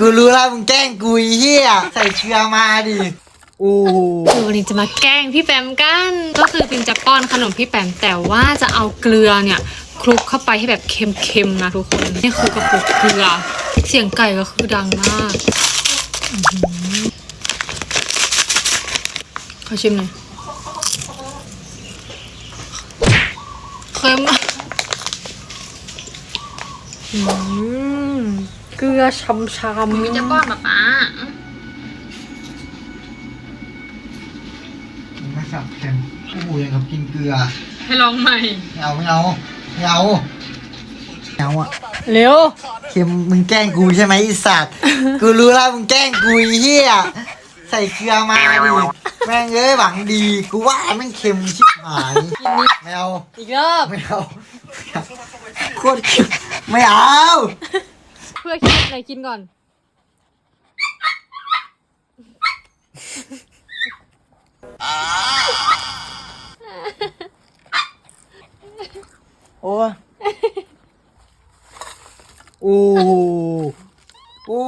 กูรู้แล้วมึงแกล้งกูไอ้เฮียใส่เกลือมาดิโอ้โหคือวันนี้จะมาแกล้งพี่แปมกัน ก็คือปิงจะป้อนขนมพี่แปมแต่ว่าจะเอาเกลือเนี่ยคลุกเข้าไปให้แบบเค็มๆนะทุกคนนี่คือกระปุกเกลือ เสียงไก่ก็คือดังมากอื้อหือขอชิมหน่อยเค็มมากอืม เกลือช้ำๆมินจะป้อนป๊าป๊ามึงไม่สับเค็มโอ้โหยังกับกินเกลือให้ลองใหม่ไม่เอาไม่เอาไม่เอาไม่เอาอะเร็วเค็มมึงแกล้งกูใช่ไหมไอสัตว์ กูรู้แล้วมึงแกล้งกูไอ้เฮียใส่เกลือมาดิแม่งเอ้ยหวังดีกูว่าแม่งเค็มชิบหายไม่เอาอีกรอบไม่เอาโคตรเค็มไม่เอาเพื่อคิดไหนกินก่อน โอ้โอ้โอ้